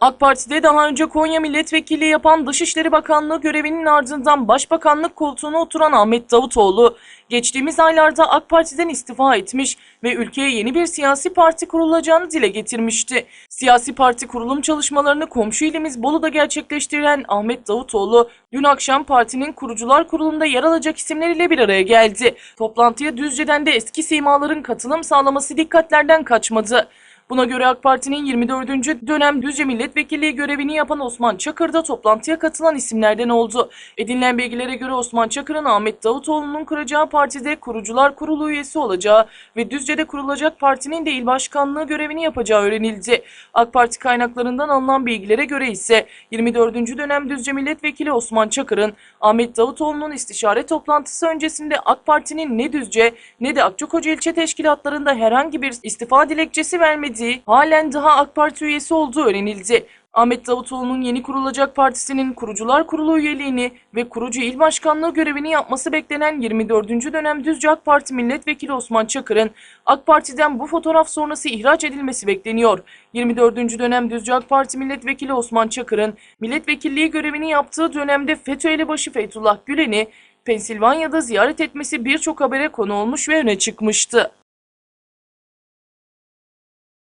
AK Parti'de daha önce Konya milletvekili yapan Dışişleri Bakanlığı görevinin ardından Başbakanlık koltuğuna oturan Ahmet Davutoğlu, geçtiğimiz aylarda AK Parti'den istifa etmiş ve ülkeye yeni bir siyasi parti kurulacağını dile getirmişti. Siyasi parti kurulum çalışmalarını komşu ilimiz Bolu'da gerçekleştiren Ahmet Davutoğlu, dün akşam partinin kurucular kurulunda yer alacak isimleriyle bir araya geldi. Toplantıya Düzce'den de eski simaların katılım sağlaması dikkatlerden kaçmadı. Buna göre AK Parti'nin 24. dönem Düzce milletvekilliği görevini yapan Osman Çakır da toplantıya katılan isimlerden oldu. Edinilen bilgilere göre Osman Çakır'ın Ahmet Davutoğlu'nun kuracağı partide kurucular kurulu üyesi olacağı ve Düzce'de kurulacak partinin de il başkanlığı görevini yapacağı öğrenildi. AK Parti kaynaklarından alınan bilgilere göre ise 24. dönem Düzce milletvekili Osman Çakır'ın Ahmet Davutoğlu'nun istişare toplantısı öncesinde AK Parti'nin ne Düzce ne de Akçakoca ilçe teşkilatlarında herhangi bir istifa dilekçesi vermediği, halen daha AK Parti üyesi olduğu öğrenildi. Ahmet Davutoğlu'nun yeni kurulacak partisinin kurucular kurulu üyeliğini ve kurucu il başkanlığı görevini yapması beklenen 24. dönem Düzce AK Parti milletvekili Osman Çakır'ın AK Parti'den bu fotoğraf sonrası ihraç edilmesi bekleniyor. 24. dönem Düzce AK Parti milletvekili Osman Çakır'ın milletvekilliği görevini yaptığı dönemde FETÖ elebaşı Feytullah Gülen'i Pensilvanya'da ziyaret etmesi birçok habere konu olmuş ve öne çıkmıştı.